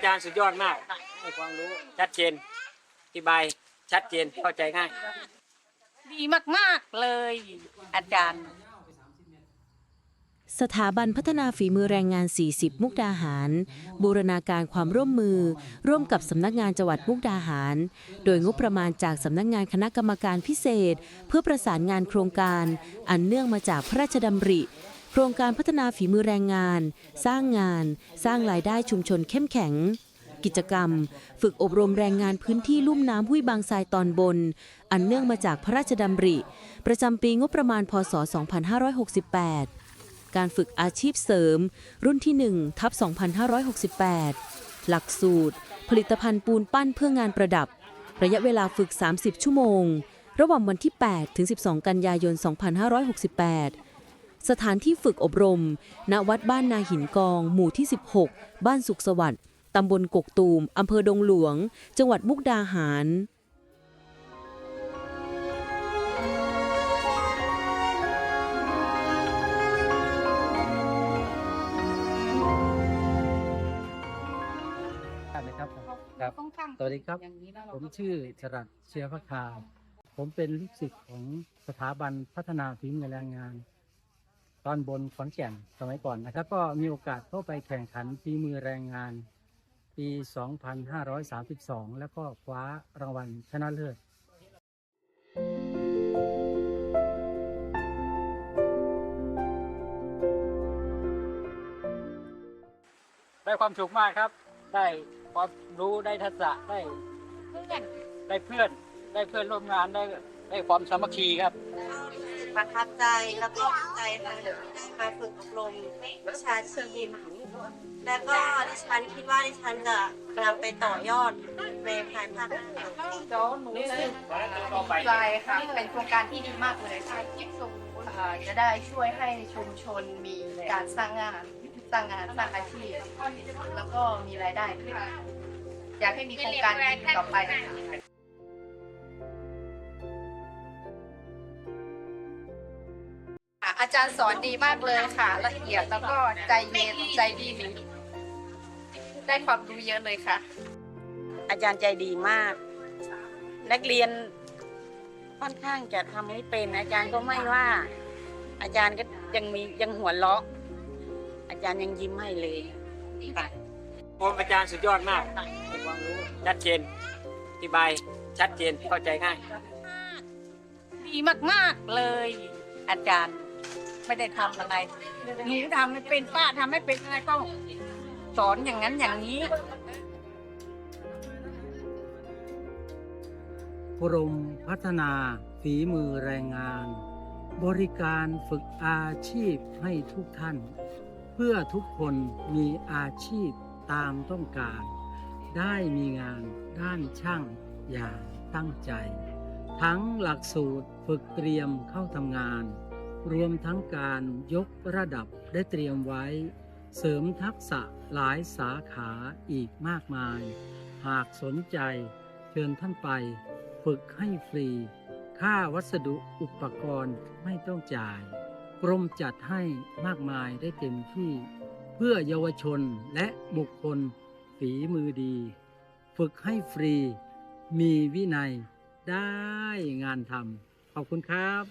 อาจารย์สุดยอดมาก ให้ความรู้ชัดเจนอธิบายชัดเจนเข้าใจง่าย ดีมากๆเลย อาจารย์ สถาบันพัฒนาฝีมือแรงงาน 40 มุกดาหาร บูรณาการความร่วมมือ ร่วมกับสำนักงานจังหวัดมุกดาหาร โดยงบประมาณจากสำนักงานคณะกรรมการพิเศษ เพื่อประสานงานโครงการ อันเนื่องมาจากพระราชดำริ โครงการพัฒนาฝีมือแรงงาน สร้างงาน สร้างรายได้ชุมชนเข้มแข็ง กิจกรรม ฝึกอบรมแรงงานพื้นที่ลุ่มน้ำห้วยบางทรายตอนบน อันเนื่องมาจากพระราชดำริ ประจำปีงบประมาณพศ 2568 การฝึกอาชีพเสริม รุ่นที่ 1 ทับ 2568 หลักสูตร ผลิตภัณฑ์ปูนปั้นเพื่องานประดับ ระยะเวลาฝึก 30 ชั่วโมง ระหว่างวันที่ 8 ถึง 12 กันยายน 2568 สถานที่ฝึกอบรม ณ วัดบ้านนาหินกอง หมู่ที่ 16 บ้านสุขสวัสดิ์ตำบลกกตูม อำเภอดงหลวง จังหวัดมุกดาหารนะครับครับ สวัสดีครับผมชื่อจรัสเชียร์พคา ผมเป็นลูกศิษย์ของสถาบันพัฒนาฝีมือแรงงาน ตอนบนขอนแก่นสมัยก่อนนะครับ ก็มีโอกาสเข้าไปแข่งขันฝีมือแรงงาน ปี 2532 แล้วก็คว้ารางวัลชนะเลิศได้ความสุขมากครับ ได้ความรู้ได้ทักษะได้ได้เพื่อนได้เพื่อนร่วมงานได้ได้ความสามัคคีครับ ประทับใจแล้วก็ดีใจค่ะที่ได้มาฝึกอบรมวิชาเชิงยิมแล้วก็ดิฉันคิดว่าดิฉันจะนำไปต่อยอดในภายภาคหน้ารู้สึกดีใจค่ะ เป็นโครงการที่ดีมากเลยค่ะเอ่อจะได้ช่วยให้ชุมชนมีการสร้างงานสร้างงานสร้างอาชีพ แล้วก็มีรายได้อยากให้มีโครงการนี้ต่อไปนะคะาจารย์สอนดีมากเลยค่ะ ละเอียดแล้วก็ใจเย็นใจดีได้ความรู้เยอะเลยค่ะ อาจารย์ใจดีมาก นักเรียนค่อนข้างจะทำไม่เป็น อาจารย์ก็ไม่ว่า อาจารย์ก็ยังมียังหัวเราะอาจารย์ยังยิ้มให้เลยค่ะผมอาจารย์สุดยอดมากให้ความรู้ชัดเจนอธิบายชัดเจนเข้าใจง่าย ดีมาก ๆ เลย อาจารย์ ไม่ได้ทำอะไรหนูทำไม่เป็นป้าทำไม่เป็นอะไรก็สอนอย่างนั้นอย่างนี้ กรมพัฒนาฝีมือแรงงาน บริการฝึกอาชีพให้ทุกท่าน เพื่อทุกคนมีอาชีพตามต้องการ ได้มีงานด้านช่างอย่างตั้งใจ ทั้งหลักสูตรฝึกเตรียมเข้าทำงาน รวมทั้งการยกระดับได้เตรียมไว้ เสริมทักษะหลายสาขาอีกมากมาย หากสนใจเชิญท่านไป ฝึกให้ฟรี ค่าวัสดุอุปกรณ์ไม่ต้องจ่าย กรมจัดให้มากมายได้เต็มที่ เพื่อเยาวชนและบุคคลฝีมือดี ฝึกให้ฟรี มีวินัยได้งานทำขอบคุณครับ